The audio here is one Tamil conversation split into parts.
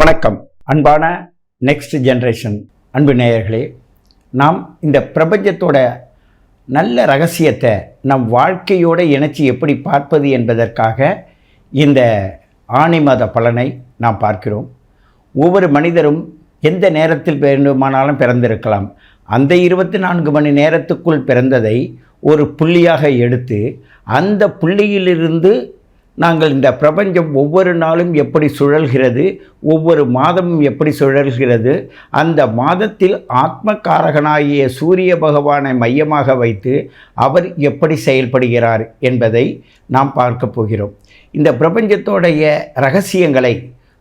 வணக்கம். அன்பான நெக்ஸ்ட் ஜென்ரேஷன் அன்பு நேயர்களே நாம் இந்த பிரபஞ்சத்தோட நல்ல ரகசியத்தை நம் வாழ்க்கையோடு இணைச்சி எப்படி பார்ப்பது என்பதற்காக இந்த ஆணி மாத பலனை நாம் பார்க்கிறோம். ஒவ்வொரு மனிதரும் எந்த நேரத்தில் வேண்டுமானாலும் பிறந்திருக்கலாம். அந்த இருபத்தி நான்கு மணி நேரத்துக்குள் பிறந்ததை ஒரு புள்ளியாக எடுத்து அந்த புள்ளியிலிருந்து நாங்கள் இந்த பிரபஞ்சம் ஒவ்வொரு நாளும் எப்படி சுழல்கிறது ஒவ்வொரு மாதமும் எப்படி சுழல்கிறது அந்த மாதத்தில் ஆத்மகாரகனாகிய சூரிய பகவானை மையமாக வைத்து அவர் எப்படி செயல்படுகிறார் என்பதை நாம் பார்க்க போகிறோம். இந்த பிரபஞ்சத்தோடைய ரகசியங்களை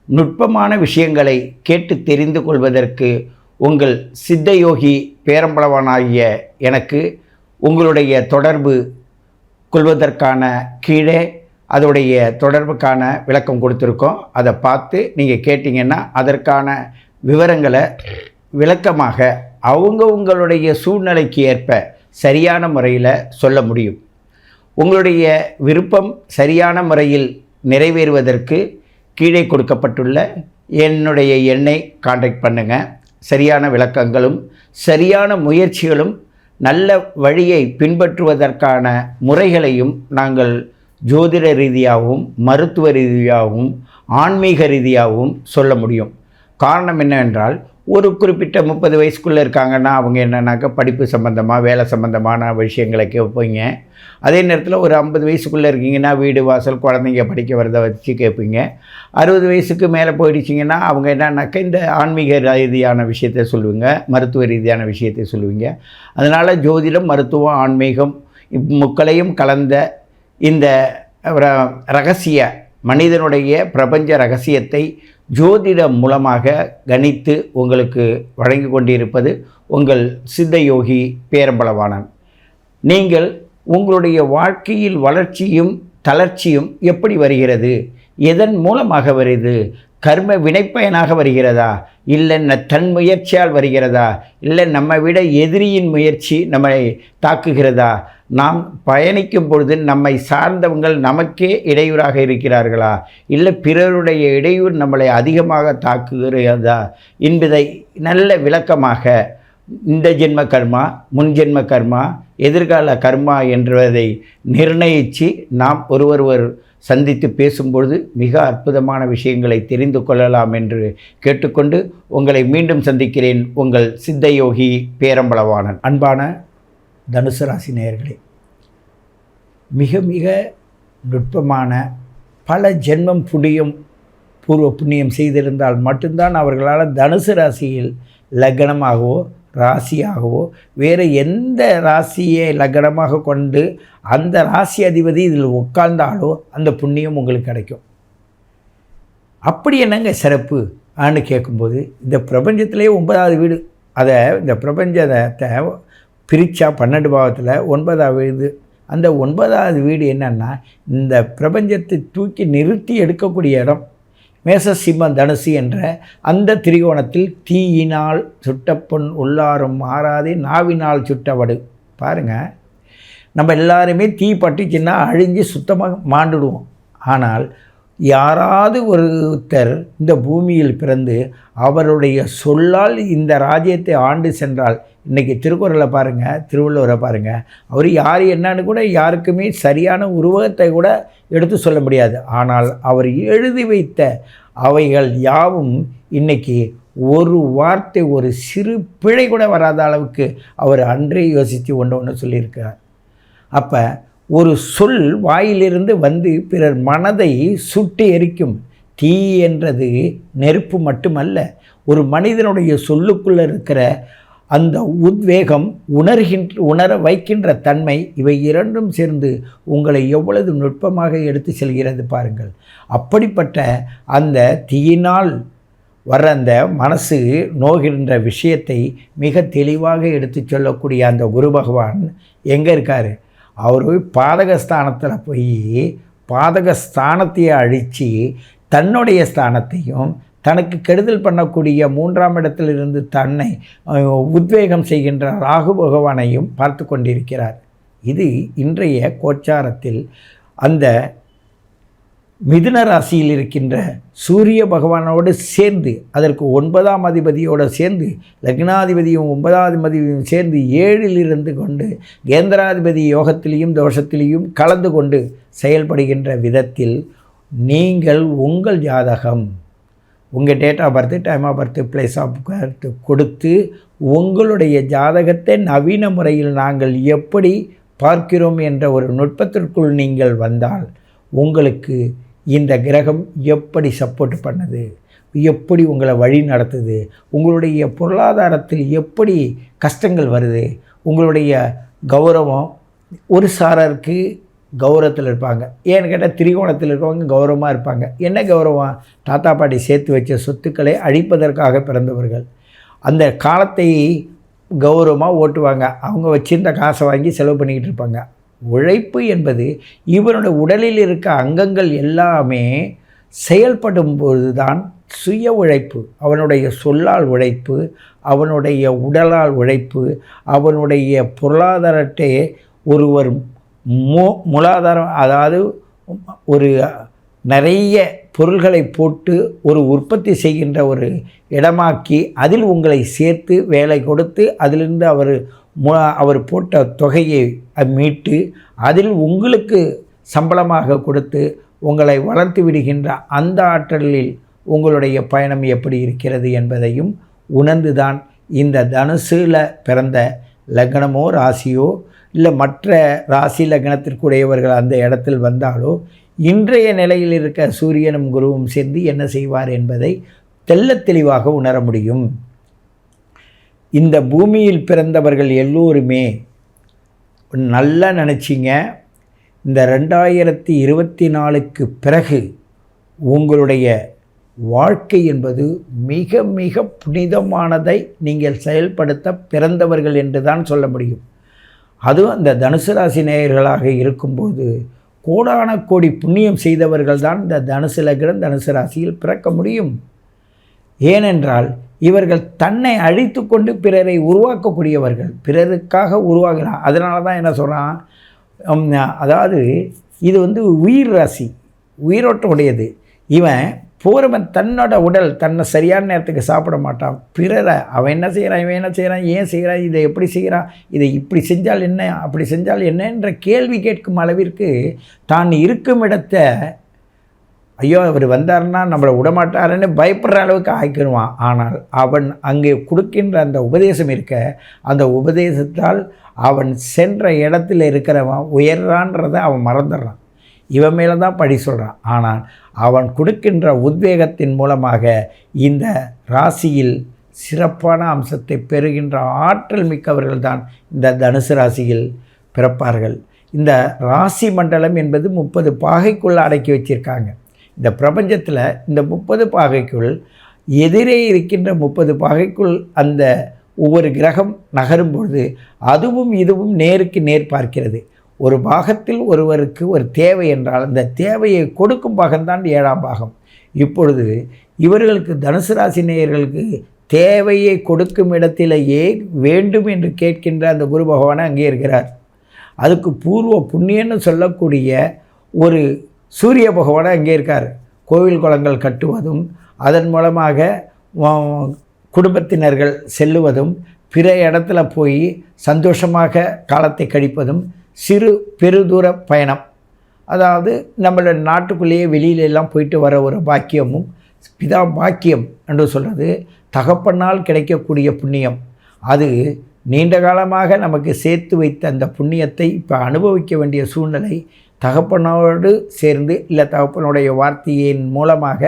நுட்பமான விஷயங்களை கேட்டு தெரிந்து கொள்வதற்கு உங்கள் சித்தயோகி பேரம்பளவனாகிய எனக்கு உங்களுடைய தொடர்பு கொள்வதற்கான கீழே அதோடைய தொடர்புக்கான விளக்கம் கொடுத்துருக்கோம். அதை பார்த்து நீங்கள் கேட்டிங்கன்னா அதற்கான விவரங்களை விளக்கமாக அவங்க உங்களுடைய சூழ்நிலைக்கு ஏற்ப சரியான முறையில் சொல்ல முடியும். உங்களுடைய விருப்பம் சரியான முறையில் நிறைவேறுவதற்கு கீழே கொடுக்கப்பட்டுள்ள என்னுடைய எண்ணை காண்டாக்ட் பண்ணுங்கள் சரியான விளக்கங்களும் சரியான முயற்சிகளும் நல்ல வழியை பின்பற்றுவதற்கான முறைகளையும் நாங்கள் ஜோதிட ரீதியாகவும் மருத்துவ ரீதியாகவும் ஆன்மீக ரீதியாகவும் சொல்ல முடியும். காரணம் என்னவென்றால் ஒரு குறிப்பிட்ட முப்பது வயசுக்குள்ளே இருக்காங்கன்னா அவங்க என்னன்னாக்கா படிப்பு சம்மந்தமாக வேலை சம்மந்தமான விஷயங்களை கேட்பீங்க. அதே நேரத்தில் ஒரு ஐம்பது வயசுக்குள்ளே இருக்கீங்கன்னா வீடு வாசல் குழந்தைங்க படிக்க வரதை வச்சு கேட்பீங்க. அறுபது வயசுக்கு மேலே போயிடுச்சிங்கன்னா அவங்க என்னன்னாக்கா இந்த ஆன்மீக ரீதியான விஷயத்தை சொல்லுவீங்க மருத்துவ ரீதியான விஷயத்தை சொல்லுவீங்க. அதனால் ஜோதிடம் மருத்துவம் ஆன்மீகம் முக்களையும் கலந்த இந்த ர- ரகசிய மனிதனுடைய பிரபஞ்ச ரகசியத்தை ஜோதிடம் மூலமாக கணித்து உங்களுக்கு வழங்கி கொண்டிருப்பது உங்கள் சித்தயோகி பேரம்பளவானன் நீங்கள் உங்களுடைய வாழ்க்கையில் வளர்ச்சியும் தளர்ச்சியும் எப்படி வருகிறது? எதன் மூலமாக வருது? கர்ம வினைப்பயனாக வருகிறதா? இல்லை ந- தன் முயற்சியால் வருகிறதா? இல்லை நம்மை விட எதிரியின் முயற்சி நம்மை தாக்குகிறதா? நாம் பயணிக்கும் பொழுது நம்மை சார்ந்தவங்கள் நமக்கே இடையூறாக இருக்கிறார்களா? இல்லை பிறருடைய இடையூறு நம்மளை அதிகமாக தாக்குகிறதா? என்பதை நல்ல விளக்கமாக இந்த ஜென்ம கர்மா முன் ஜென்ம கர்மா எதிர்கால கர்மா என்பதை நிர்ணயித்து நாம் ஒருவர் சந்தித்து பேசும்பொழுது மிக அற்புதமான விஷயங்களை தெரிந்து கொள்ளலாம் என்று கேட்டுக்கொண்டு உங்களை மீண்டும் சந்திக்கிறேன். உங்கள் சித்தயோகி பேரம்பளவாணன் அன்பான தனுசு ராசி நேயர்களே மிக மிக நுட்பமான பல ஜென்மம் புண்ணியம் பூர்வ புண்ணியம் செய்திருந்தால் மட்டும்தான் அவர்களால் தனுசு ராசியில் லக்னமாகவோ ராசியாகவோ வேறு எந்த ராசியை லக்னமாக கொண்டு அந்த ராசி அதிபதி இதில் உட்கார்ந்தாலோ அந்த புண்ணியம் உங்களுக்கு கிடைக்கும். அப்படி என்னங்க சிறப்பு ஆன்னு கேட்கும்போது இந்த பிரபஞ்சத்திலே ஒன்பதாவது வீடு அதை இந்த பிரபஞ்சத்தை பிரிச்சா பன்னெண்டு பாவத்தில் ஒன்பதாவது வீடு அந்த ஒன்பதாவது வீடு என்னென்னா இந்த பிரபஞ்சத்தை தூக்கி நிறுத்தி எடுக்கக்கூடிய இடம். மேச சிம்ம தனுசு என்ற அந்த திரிகோணத்தில் தீயினால் சுட்ட பொன் உள்ளாரும் மாறாதே நாவினால் சுட்டவடு. பாருங்கள் நம்ம எல்லாருமே தீ பட்டுச்சுன்னா அழிஞ்சு சுத்தமாக மாண்டுடுவோம். ஆனால் யாராவது ஒருத்தர் இந்த பூமியில் பிறந்து அவருடைய சொல்லால் இந்த ராஜ்யத்தை ஆண்டு சென்றால் இன்றைக்கி திருக்குறளை பாருங்கள் திருவள்ளுவரை பாருங்கள் அவர் யார் என்னன்னு கூட யாருக்குமே சரியான உருவகத்தை கூட எடுத்து சொல்ல முடியாது. ஆனால் அவர் எழுதி வைத்த அவைகள் யாவும் இன்றைக்கி ஒரு வார்த்தை ஒரு சிறு பிழை கூட வராத அளவுக்கு அவர் அன்றே யோசித்து ஒன்று ஒன்று சொல்லியிருக்கார் அப்போ ஒரு சொல் வாயிலிருந்து வந்து பிறர் மனதை சுட்டி எரிக்கும். தீ என்றது நெருப்பு மட்டுமல்ல ஒரு மனிதனுடைய சொல்லுக்குள்ளே இருக்கிற அந்த உத்வேகம் உணர்கின்ற உணர வைக்கின்ற தன்மை இவை இரண்டும் சேர்ந்து உங்களை எவ்வளவு நுட்பமாக எடுத்து செல்கிறது பாருங்கள். அப்படிப்பட்ட அந்த தீயினால் வர்ற அந்த மனசு நோகின்ற விஷயத்தை மிக தெளிவாக எடுத்து சொல்லக்கூடிய அந்த குரு பகவான் எங்கே இருக்கார்? அவர் பாதகஸ்தானத்தில் போய் பாதகஸ்தானத்தையே அழித்து தன்னுடைய ஸ்தானத்தையும் தனக்கு கெடுதல் பண்ணக்கூடிய மூன்றாம் இடத்திலிருந்து தன்னை உத்வேகம் செய்கின்ற ராகு பகவானையும் பார்த்து கொண்டிருக்கிறார். இது இன்றைய கோச்சாரத்தில் அந்த மிதுன ராசியில் இருக்கின்ற சூரிய பகவானோடு சேர்ந்து அதற்கு ஒன்பதாம் அதிபதியோடு சேர்ந்து லக்னாதிபதியும் ஒன்பதாம் அதிபதியும் சேர்ந்து ஏழில் இருந்து கொண்டு கேந்திராதிபதி யோகத்திலையும் தோஷத்திலையும் கலந்து கொண்டு செயல்படுகின்ற விதத்தில் நீங்கள் உங்கள் ஜாதகம் உங்கள் date of birth time of birth place of birth கொடுத்து உங்களுடைய ஜாதகத்தை நவீன முறையில் நாங்கள் எப்படி பார்க்கிறோம் என்ற ஒரு நுட்பத்திற்குள் நீங்கள் வந்தால் உங்களுக்கு இந்த கிரகம் எப்படி சப்போர்ட் பண்ணுது? எப்படி உங்களை வழி நடத்துது? உங்களுடைய பொருளாதாரத்தில் எப்படி கஷ்டங்கள் வருது? உங்களுடைய கௌரவம் ஒரு சாரருக்கு கௌரவத்தில் இருப்பாங்க. ஏன்னு கேட்டால் திரிகோணத்தில் இருக்கவங்க கௌரவமாக இருப்பாங்க. என்ன கௌரவம்? தாத்தா பாட்டி சேர்த்து வச்ச சொத்துக்களை அழிப்பதற்காக பிறந்தவர்கள். அந்த காலத்தை கௌரவமாக ஓட்டுவாங்க. அவங்க வச்சிருந்த காசை வாங்கி செலவு பண்ணிக்கிட்டு இருப்பாங்க. உழைப்பு என்பது இவனோட உடலில் இருக்க அங்கங்கள் எல்லாமே செயல்படும் பொழுதுதான் சுய உழைப்பு. அவனுடைய சொல்லால் உழைப்பு அவனுடைய உடலால் உழைப்பு அவனுடைய பொருளாதாரத்தை ஒருவர் மூ மூலாதாரம் அதாவது ஒரு நிறைய பொருள்களை போட்டு ஒரு உற்பத்தி செய்கின்ற ஒரு இடமாக்கி அதில் உங்களை சேர்த்து வேலை கொடுத்து அதிலிருந்து அவர் மு அவர் போட்ட தொகையை மீட்டு அதில் உங்களுக்கு சம்பளமாக கொடுத்து உங்களை வளர்த்து விடுகின்ற அந்த ஆற்றலில் உங்களுடைய பயணம் எப்படி இருக்கிறது என்பதையும் உணர்ந்துதான் இந்த தனுசில் பிறந்த லக்னமோ ராசியோ இல்லை மற்ற ராசி லக்னத்திற்குடையவர்கள் அந்த இடத்தில் வந்தாலோ இன்றைய நிலையில் இருக்க சூரியனும் குருவும் சேர்ந்து என்ன செய்வார் என்பதை தெல்ல தெளிவாக உணர முடியும். இந்த பூமியில் பிறந்தவர்கள் எல்லோருமே நல்லா நினச்சிங்க. இந்த ரெண்டாயிரத்தி இருபத்தி நாலுக்கு பிறகு உங்களுடைய வாழ்க்கை என்பது மிக மிக புனிதமானதை நீங்கள் செயல்படுத்த பிறந்தவர்கள் என்று தான் சொல்ல முடியும். அதுவும் அந்த தனுசு ராசி நேயர்களாக இருக்கும்போது கோடான கோடி புண்ணியம் செய்தவர்கள் தான் இந்த தனுசு லக்னம் தனுசு ராசியில் பிறக்க முடியும். ஏனென்றால் இவர்கள் தன்னை அழித்து கொண்டு பிறரை உருவாக்கக்கூடியவர்கள். பிறருக்காக உருவாகிறான். அதனால தான் என்ன சொல்கிறான் அதாவது இது வந்து உயிர் ராசி. உயிரோட்டம் உடையது இவன் ஒருவன் தன்னோட உடல் தன்னை சரியான நேரத்துக்கு சாப்பிட மாட்டான். பிறரை அவன் என்ன செய்கிறான் இவன் என்ன செய்கிறான் ஏன் செய்கிறான் இதை எப்படி செய்கிறான் இதை இப்படி செஞ்சால் என்ன அப்படி செஞ்சால் என்னன்ற கேள்வி கேட்கும் அளவிற்கு தான் இருக்கும் இடத்த ஐயோ அவர் வந்தார்னா நம்மளை விடமாட்டாருன்னு பயப்படுற அளவுக்கு ஆக்கிடுவான். ஆனால் அவன் அங்கே கொடுக்கின்ற அந்த உபதேசம் இருக்க அந்த உபதேசத்தால் அவன் சென்ற இடத்துல இருக்கிறவன் உயர்றான்றதை அவன் மறந்துடுறான். இவன் மேலே தான் படி சொல்கிறான் ஆனால் அவன் கொடுக்கின்ற உத்வேகத்தின் மூலமாக இந்த ராசியில் சிறப்பான அம்சத்தை பெறுகின்ற ஆற்றல் மிக்கவர்கள் தான் இந்த தனுசு ராசியில் பிறப்பார்கள். இந்த ராசி மண்டலம் என்பது முப்பது பாகைக்குள்ளே அடக்கி வச்சிருக்காங்க. இந்த பிரபஞ்சத்தில் இந்த முப்பது பாகைக்குள் எதிரே இருக்கின்ற முப்பது பாகைக்குள் அந்த ஒவ்வொரு கிரகம் நகரும் பொழுது அதுவும் இதுவும் நேருக்கு நேர் பார்க்கிறது. ஒரு பாகத்தில் ஒருவருக்கு ஒரு தேவை என்றால் அந்த தேவையை கொடுக்கும் பாகம்தான் ஏழாம் பாகம். இப்பொழுது இவர்களுக்கு தனுசு ராசி நேயர்களுக்கு தேவையை கொடுக்கும் இடத்திலேயே வேண்டும் என்று கேட்கின்ற அந்த குரு பகவானை அங்கே இருக்கிறார். அதுக்கு பூர்வ புண்ணியன்னு சொல்லக்கூடிய ஒரு சூரிய பகவானை அங்கே இருக்கார். கோவில் குளங்கள் கட்டுவதும் அதன் மூலமாக குடும்பத்தினர்கள் செல்லுவதும் பிற இடத்துல போய் சந்தோஷமாக காலத்தை கழிப்பதும் சிறு பெருதூர பயணம். அதாவது நம்மளோட நாட்டுக்குள்ளேயே வெளியிலெல்லாம் போயிட்டு வர ஒரு பாக்கியமும் பிதா பாக்கியம் என்று சொல்கிறது தகப்பனால் கிடைக்கக்கூடிய புண்ணியம். அது நீண்ட காலமாக நமக்கு சேர்த்து வைத்த அந்த புண்ணியத்தை இப்போ அனுபவிக்க வேண்டிய சூழ்நிலை தகப்பனோடு சேர்ந்து இல்லை தகப்பனுடைய வார்த்தையின் மூலமாக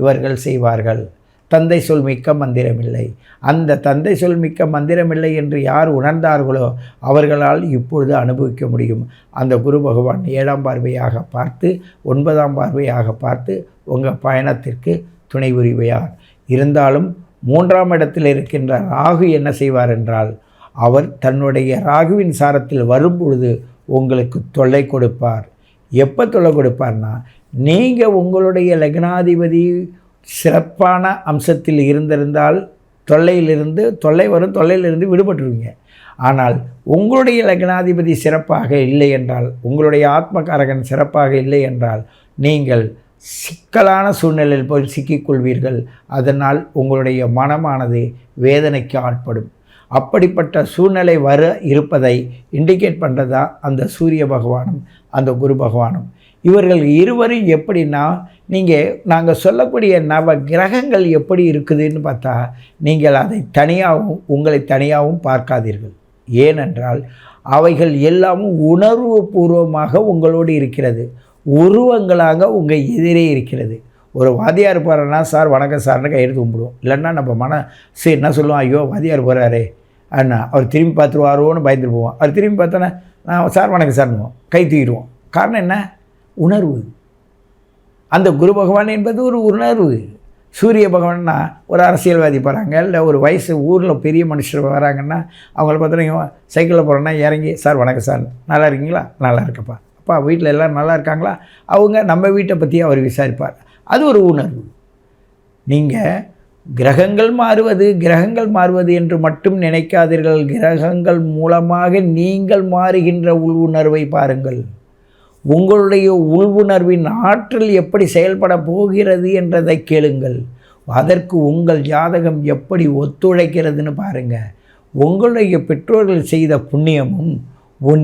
இவர்கள் செய்வார்கள். தந்தை சொல் மிக்க மந்திரமில்லை. அந்த தந்தை சொல் மிக்க மந்திரமில்லை என்று யார் உணர்ந்தார்களோ அவர்களால் இப்பொழுது அனுபவிக்க முடியும். அந்த குரு பகவான் ஏழாம் பார்வையாக பார்த்து ஒன்பதாம் பார்வையாக பார்த்து உங்கள் பயணத்திற்கு துணை புரிவையார் இருந்தாலும் மூன்றாம் இடத்தில் இருக்கின்ற ராகு என்ன செய்வார் என்றால் அவர் தன்னுடைய ராகுவின் சாரத்தில் வரும்பொழுது உங்களுக்கு தொல்லை கொடுப்பார். எப்போ தொல்லை கொடுப்பார்னா நீங்கள் உங்களுடைய லக்னாதிபதி சிறப்பான அம்சத்தில் இருந்திருந்தால் தொல்லையிலிருந்து தொல்லை வரும் தொல்லையிலிருந்து விடுபட்டுருவீங்க. ஆனால் உங்களுடைய லக்னாதிபதி சிறப்பாக இல்லை என்றால் உங்களுடைய ஆத்மகாரகன் சிறப்பாக இல்லை என்றால் நீங்கள் சிக்கலான சூழ்நிலையில் போய் சிக்கிக்கொள்வீர்கள். அதனால் உங்களுடைய மனமானது வேதனைக்கு ஆட்படும். அப்படிப்பட்ட சூழ்நிலை வர இருப்பதை இண்டிகேட் பண்ணுறதா அந்த சூரிய பகவானும் அந்த குரு பகவானும். இவர்கள் இருவரும் எப்படின்னா நீங்கள் நாங்கள் சொல்லக்கூடிய நவ கிரகங்கள் எப்படி இருக்குதுன்னு பார்த்தா நீங்கள் அதை தனியாகவும் உங்களை தனியாகவும் பார்க்காதீர்கள். ஏனென்றால் அவைகள் எல்லாமும் உணர்வு பூர்வமாக உங்களோடு இருக்கிறது. உருவங்களாக உங்கள் எதிரே இருக்கிறது. ஒரு வாத்தியார் போகிறான்னா சார் வணக்கம் சார்னு கையெழுத்து கும்பிடுவோம். இல்லைன்னா நம்ம மன சரி என்ன சொல்லுவோம் ஐயோ வாத்தியார் போகிறாரே அண்ணா அவர் திரும்பி பார்த்துருவாரோன்னு பயந்துட்டு போவோம் அவர் திரும்பி பார்த்தோன்னா நான் சார் வணக்கம் சார்னுவோம் கை தூக்கிடுவோம். காரணம் என்ன? உணர்வு. அந்த குரு பகவான் என்பது ஒரு உணர்வு. சூரிய பகவான்னா ஒரு அரசியல்வாதி போகிறாங்க இல்லை ஒரு வயசு ஊரில் பெரிய மனுஷர் வராங்கன்னா அவங்கள பார்த்தோன்னா சைக்கிளில் போகிறோன்னா இறங்கி சார் வணக்கம் சார். நல்லா இருக்கீங்களா? நல்லா இருக்கப்பா அப்பா வீட்டில் எல்லோரும் நல்லா இருக்காங்களா? அவங்க நம்ம வீட்டை பற்றி அவர் விசாரிப்பார். அது ஒரு உணர்வு. நீங்கள் கிரகங்கள் மாறுவது கிரகங்கள் மாறுவது என்று மட்டும் நினைக்காதீர்கள். கிரகங்கள் மூலமாக நீங்கள் மாறுகின்ற உள் உணர்வை பாருங்கள். உங்களுடைய உள்வுணர்வின் ஆற்றல் எப்படி செயல்பட போகிறது என்றதை கேளுங்கள். அதற்கு உங்கள் ஜாதகம் எப்படி ஒத்துழைக்கிறதுன்னு பாருங்கள் உங்களுடைய பெற்றோர்கள் செய்த புண்ணியமும்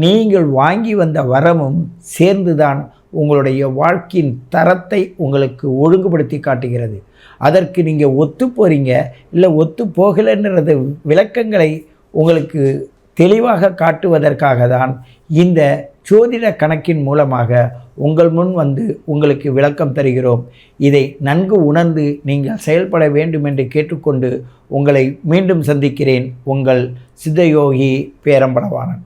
நீங்கள் வாங்கி வந்த வரமும் சேர்ந்துதான் உங்களுடைய வாழ்க்கையின் தரத்தை உங்களுக்கு ஒழுங்குபடுத்தி காட்டுகிறது. அதற்கு நீங்கள் ஒத்து போகிறீங்க இல்லை ஒத்து போகலைன்றது விளக்கங்களை உங்களுக்கு தெளிவாக காட்டுவதற்காக தான் இந்த ஜோதிட கணக்கின் மூலமாக உங்கள் முன் வந்து உங்களுக்கு விளக்கம் தருகிறோம். இதை நன்கு உணர்ந்து நீங்கள் செயல்பட வேண்டும் என்று கேட்டுக்கொண்டு உங்களை மீண்டும் சந்திக்கிறேன் உங்கள் சித்தயோகி பேரம்பளவானன்